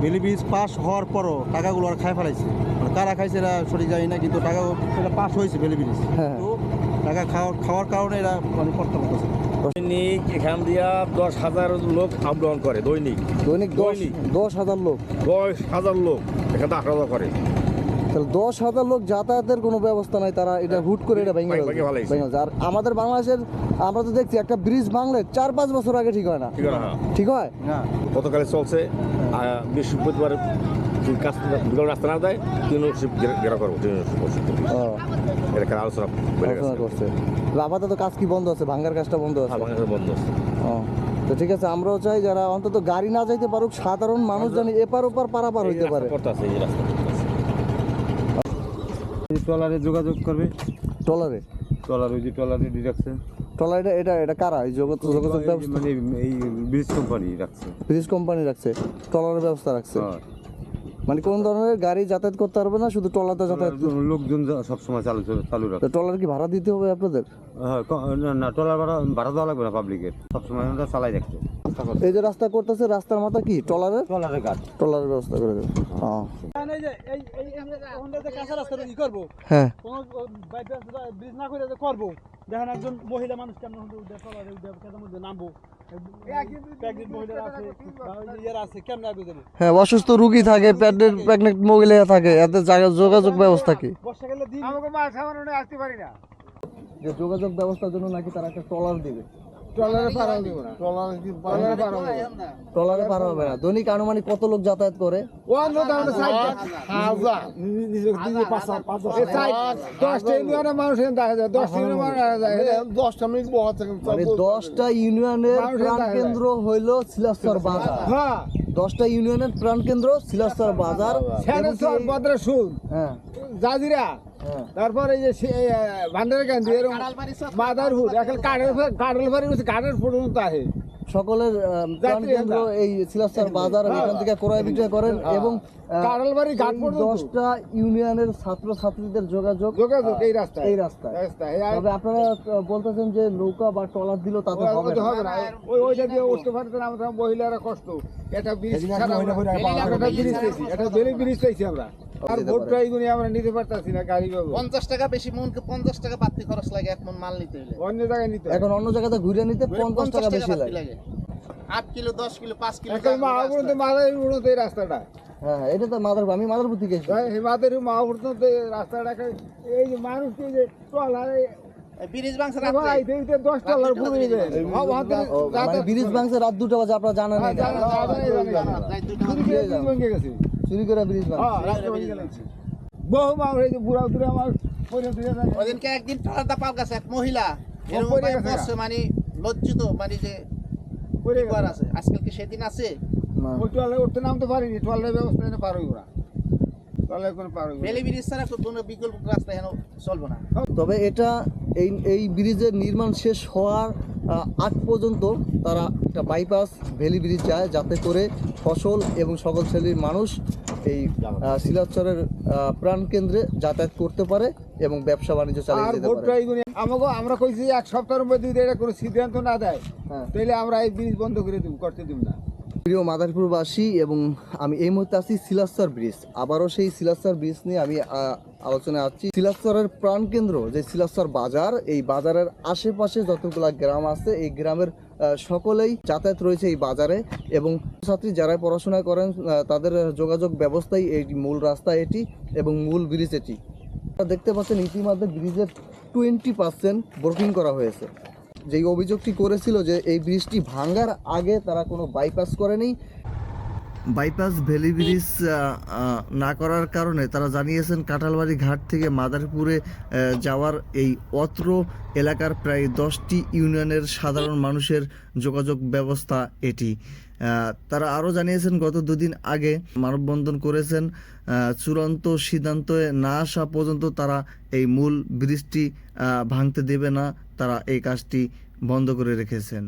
Valley bridge pass হওয়ার পরও টাকাগুলো আর খাই ফেলাইছে। মানে কারা খাইছে এরা সঠিক জানি না কিন্তু টাকা এটা পাস হয়েছে ভ্যালি হ্যাঁ। তো টাকা খাওয়ার খাওয়ার কারণে এরা মানে করতে পারতেছে দৈনিক এখান দিয়া দশ হাজার লোক আবরণ করে দৈনিক। দৈনিক দশ দৈনিক। দশ হাজার লোক। দশ হাজার লোক এখান থেকে করে। তাহলে দশ হাজার লোক যাতায়াতের কোনো ব্যবস্থা নাই তারা এটা হুট করে এটা ভেঙে ফেলছে। আর আমাদের বাংলাদেশের আমরা তো দেখছি একটা ব্রিজ ভাঙলে চার পাঁচ বছর আগে ঠিক হয় না। ঠিক হ্যাঁ ঠিক হয়? না। গতকালে চলছে বৃহস্পতিবার রাস্তা না দেয় করব আলোচনা আলোচনা গেছে। করছে। আপাতত কাজ কি বন্ধ আছে? ভাঙ্গার কাজটা বন্ধ আছে? হ্যাঁ, বন্ধ আছে। ও, তো ঠিক আছে আমরাও চাই যারা অন্তত গাড়ি না যাইতে পারুক সাধারণ মানুষ জানি এপার ওপার পারাপার হইতে পারে করতে আছে এই রাস্তা করতে আছে। ট্রলারে যোগাযোগ করবে? ট্রলারে? ট্রলার ওই যে ট্রলারে রাখছে। ট্রলার এটা এটা এটা কারা? এই যোগাযোগ যোগাযোগ ব্যবস্থা? মানে এই ব্রিজ কোম্পানি রাখছে। ব্রিজ কোম্পানি রাখছে। ট্রলারের ব্যবস্থা রাখছে? হ্যাঁ। মানে কোন ধরনের গাড়ি যাতায়াত করতে পারবে না শুধু ট্রলারতে যাতায়াত লোকজন সবসময় চালু চালু রাখে। তো ট্রলার কি ভাড়া দিতে হবে আপনাদের? হ্যাঁ না, না ট্রলার ভাড়া ভাড়া দেওয়া লাগবে না পাবলিকের সবসময় আমরা চালাই রাখতে এই যে রাস্তা করতেছে রাস্তার মাথা কি? ট্রলারের? ট্রলারের গাছ। ট্রলারের ব্যবস্থা করে দেবে। হ্যাঁ। হ্যাঁ। দেখেন একজন মহিলা মানুষ কেমন নামবো। হ্যাঁ অসুস্থ রুগী থাকে প্রেগনেন্ট প্রেগনেন্ট মহিলা থাকে এতে জায়গা যোগাযোগ ব্যবস্থা কি? বর্ষাকালে দিন আমাকে মাছ আসতে পারি না। যে যোগাযোগ ব্যবস্থার জন্য নাকি তারা একটা ট্রলার দিবে। ট্রলারে পার হতে না। ট্রলারে পার হবে ট্রলারে পার হবে না। দৈনিক আনুমানিক কত লোক যাতায়াত করে? সাইড হাজার। দশটা ইউনিয়নের মানুষ দেখা যায়। দেখা মিনিট মানে দশটা ইউনিয়নের মানুষের প্রাণ কেন্দ্র হইল শিলাস্তর বাজার। হ্যাঁ। দশটা ইউনিয়নের প্রাণ কেন্দ্র শিলাস্তর বাজার হ্যাঁ। জাজিরা হ্যাঁ। তারপরে এই যে ভান্ডারের গান্ধী বাজার মাদারহুড এখন কাঠের কাঠের বাড়ি হচ্ছে কাঠের পর্যন্ত আছে। সকলের। এই শিলাস্তর বাজার এখান থেকে ক্রয় বিক্রয় করেন এবং আহ, ঘাট দশটা ইউনিয়নের ছাত্র ছাত্রীদের যোগাযোগ যোগাযোগ এই রাস্তায়। এই রাস্তায়। রাস্তায়। তবে আপনারা বলতেছেন যে নৌকা বা ট্রলার দিলেও তাতে হবে না। ওই ওইটা দিয়ে উঠতে পারতে আমরা মহিলারা কষ্ট। এটা ব্রিজ এটা বেলি ব্রিজ পেয়েছি আমরা। আর দিতে ভোটটা এইগুলি আমরা নিতে পারতাছি না গাড়ি পাবো পঞ্চাশ টাকা বেশি মনকে পঞ্চাশ টাকা বাড়তি খরচ লাগে এক মন মাল নিতে হলে অন্য জায়গায় নিতে এখন অন্য জায়গাতে ঘুরে নিতে পঞ্চাশ টাকা বেশি লাগে। আট কিলো দশ কিলো পাঁচ কিলো মাদারি রাস্তাটা। হ্যাঁ এটা তো মাদারপুর আমি মাদারপুর থেকে এসেছি। এই মাদারি মা পর্যন্ত রাস্তাটা এই যে মানুষকে যে ব্রিজ টলার ও, মানে ব্রিজ রাত দুটা বাজে আপনারা জানেন হ্যাঁ। চুরি করে ব্রিজ হ্যাঁ। বহু বুড়া ধরে যায়। ওদিনকে একদিন পাল গেছে এক মহিলা। মানে লজ্জিত মানে যে আছে? আজকাল কি সেদিন আছে? ওই ট্রলারে উঠতে নামতে পারিনি ট্রলারের ব্যবস্থা এনে পার হইব না। ট্রলারে কোনো পার হইব না। বেলি ব্রিজ ছাড়া কোনো বিকল্প রাস্তা এখানে না। তবে এটা এই এই ব্রিজের নির্মাণ শেষ হওয়ার আগ পর্যন্ত তারা একটা বাইপাস ভ্যালি ব্রিজ যায় যাতে করে ফসল এবং সকল শ্রেণির মানুষ এই শিলাচরের প্রাণ প্রাণকেন্দ্রে যাতায়াত করতে পারে এবং ব্যবসা বাণিজ্য চালিয়ে যেতে পারে আমাকে আমরা কইছি এক সপ্তাহের মধ্যে যদি এটা কোনো সিদ্ধান্ত না দেয় হ্যাঁ। তাহলে আমরা এই ব্রিজ বন্ধ করে দিব করতে দিব না প্রিয় মাদারপুরবাসী, এবং আমি এই মুহূর্তে আছি শিলাস্তর ব্রিজ। আবারও সেই শিলাস্তর ব্রিজ নিয়ে আমি আলোচনায় আসছি। সিলাস্তরের প্রাণকেন্দ্র, যে শিলাস্তর বাজার, এই বাজারের আশেপাশে যতগুলা গ্রাম আছে, এই গ্রামের সকলেই যাতায়াত রয়েছে এই বাজারে। এবং ছাত্রী যারা পড়াশোনা করেন তাদের যোগাযোগ ব্যবস্থাই এই মূল রাস্তা এটি এবং মূল ব্রিজ এটি। দেখতে পাচ্ছেন, ইতিমধ্যে ব্রিজের টোয়েন্টি পার্সেন্ট ব্রোকিং করা হয়েছে। যেই অভিযোগটি করেছিল যে এই ব্রিজটি ভাঙ্গার আগে তারা কোনো বাইপাস করেনি। বাইপাস ভ্যালি ব্রিজ না করার কারণে তারা জানিয়েছেন কাঁঠালবাড়ি ঘাট থেকে মাদারপুরে যাওয়ার এই অত্র এলাকার প্রায় দশটি ইউনিয়নের সাধারণ মানুষের যোগাযোগ ব্যবস্থা এটি। তারা আরও জানিয়েছেন, গত দুদিন আগে মানববন্ধন করেছেন চূড়ান্ত সিদ্ধান্তে না আসা পর্যন্ত তারা এই মূল ব্রিজটি ভাঙতে দেবে না। তারা এই কাজটি বন্ধ করে রেখেছেন।